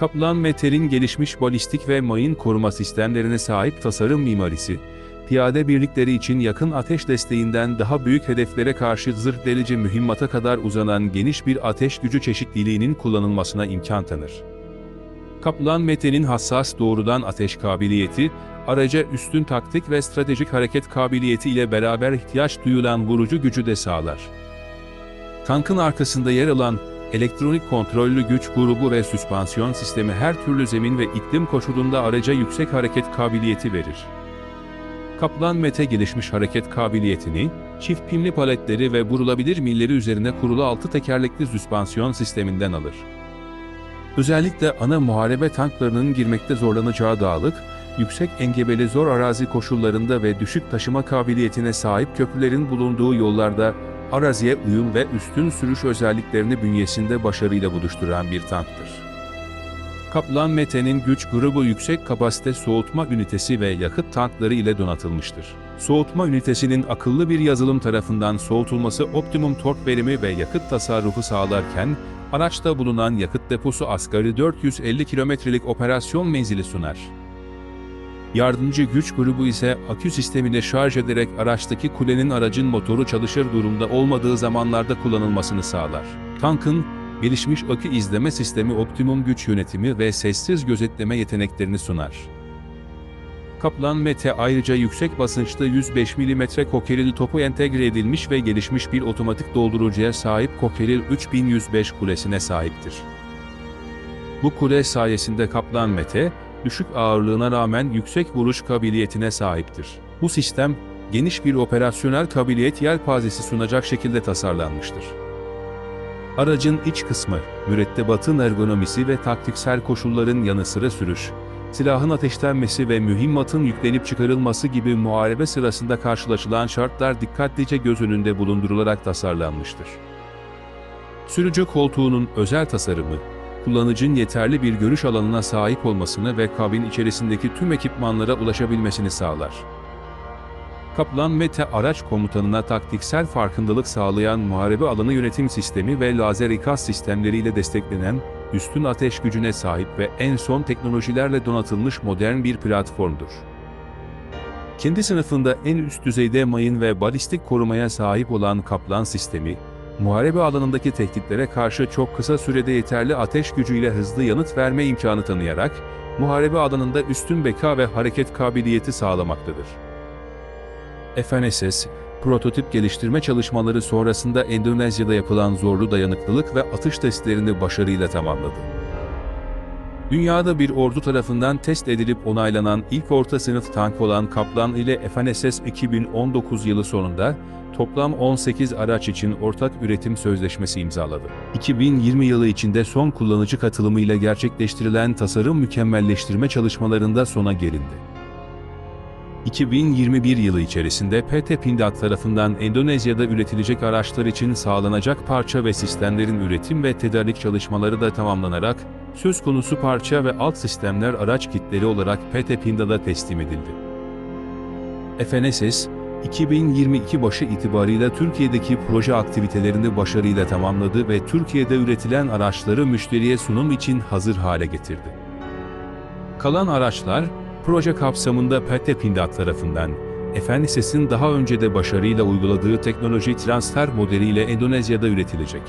Kaplan Meter'in gelişmiş balistik ve mayın koruma sistemlerine sahip tasarım mimarisi, piyade birlikleri için yakın ateş desteğinden daha büyük hedeflere karşı zırh delici mühimmata kadar uzanan geniş bir ateş gücü çeşitliliğinin kullanılmasına imkan tanır. Kaplan Mete'nin hassas doğrudan ateş kabiliyeti, araca üstün taktik ve stratejik hareket kabiliyeti ile beraber ihtiyaç duyulan vurucu gücü de sağlar. Tankın arkasında yer alan elektronik kontrollü güç grubu ve süspansiyon sistemi her türlü zemin ve iklim koşulunda araca yüksek hareket kabiliyeti verir. Kaplan Mete gelişmiş hareket kabiliyetini, çift pimli paletleri ve vurulabilir milleri üzerine kurulu altı tekerlekli süspansiyon sisteminden alır. Özellikle ana muharebe tanklarının girmekte zorlanacağı dağlık, yüksek engebeli zor arazi koşullarında ve düşük taşıma kabiliyetine sahip köprülerin bulunduğu yollarda araziye uyum ve üstün sürüş özelliklerini bünyesinde başarıyla buluşturan bir tanktır. Kaplan Mete'nin güç grubu yüksek kapasite soğutma ünitesi ve yakıt tankları ile donatılmıştır. Soğutma ünitesinin akıllı bir yazılım tarafından soğutulması optimum tork verimi ve yakıt tasarrufu sağlarken, araçta bulunan yakıt deposu asgari 450 kilometrelik operasyon menzili sunar. Yardımcı güç grubu ise akü sistemini şarj ederek araçtaki kulenin aracın motoru çalışır durumda olmadığı zamanlarda kullanılmasını sağlar. Tankın, gelişmiş akü izleme sistemi optimum güç yönetimi ve sessiz gözetleme yeteneklerini sunar. Kaplan Mete ayrıca yüksek basınçlı 105 mm kokeril topu entegre edilmiş ve gelişmiş bir otomatik doldurucuya sahip kokeril 3105 kulesine sahiptir. Bu kule sayesinde Kaplan Mete, düşük ağırlığına rağmen yüksek vuruş kabiliyetine sahiptir. Bu sistem, geniş bir operasyonel kabiliyet yelpazesi sunacak şekilde tasarlanmıştır. Aracın iç kısmı, mürettebatın ergonomisi ve taktiksel koşulların yanı sıra sürüş, silahın ateşlenmesi ve mühimmatın yüklenip çıkarılması gibi muharebe sırasında karşılaşılan şartlar dikkatlice göz önünde bulundurularak tasarlanmıştır. Sürücü koltuğunun özel tasarımı, kullanıcının yeterli bir görüş alanına sahip olmasını ve kabin içerisindeki tüm ekipmanlara ulaşabilmesini sağlar. Kaplan Mete araç komutanına taktiksel farkındalık sağlayan muharebe alanı yönetim sistemi ve lazer ikaz sistemleriyle desteklenen, üstün ateş gücüne sahip ve en son teknolojilerle donatılmış modern bir platformdur. Kendi sınıfında en üst düzeyde mayın ve balistik korumaya sahip olan Kaplan sistemi, muharebe alanındaki tehditlere karşı çok kısa sürede yeterli ateş gücüyle hızlı yanıt verme imkanı tanıyarak, muharebe alanında üstün beka ve hareket kabiliyeti sağlamaktadır. FNSS, prototip geliştirme çalışmaları sonrasında Endonezya'da yapılan zorlu dayanıklılık ve atış testlerini başarıyla tamamladı. Dünyada bir ordu tarafından test edilip onaylanan ilk orta sınıf tank olan Kaplan ile FNSS 2019 yılı sonunda toplam 18 araç için ortak üretim sözleşmesi imzaladı. 2020 yılı içinde son kullanıcı katılımıyla gerçekleştirilen tasarım mükemmelleştirme çalışmalarında sona gelindi. 2021 yılı içerisinde PT Pindad tarafından Endonezya'da üretilecek araçlar için sağlanacak parça ve sistemlerin üretim ve tedarik çalışmaları da tamamlanarak, söz konusu parça ve alt sistemler araç kitleri olarak PT Pindad'a teslim edildi. FNSS, 2022 başı itibarıyla Türkiye'deki proje aktivitelerini başarıyla tamamladı ve Türkiye'de üretilen araçları müşteriye sunum için hazır hale getirdi. Kalan araçlar, proje kapsamında PT Pindad tarafından, Efendises'in daha önce de başarıyla uyguladığı teknoloji transfer modeliyle Endonezya'da üretilecek.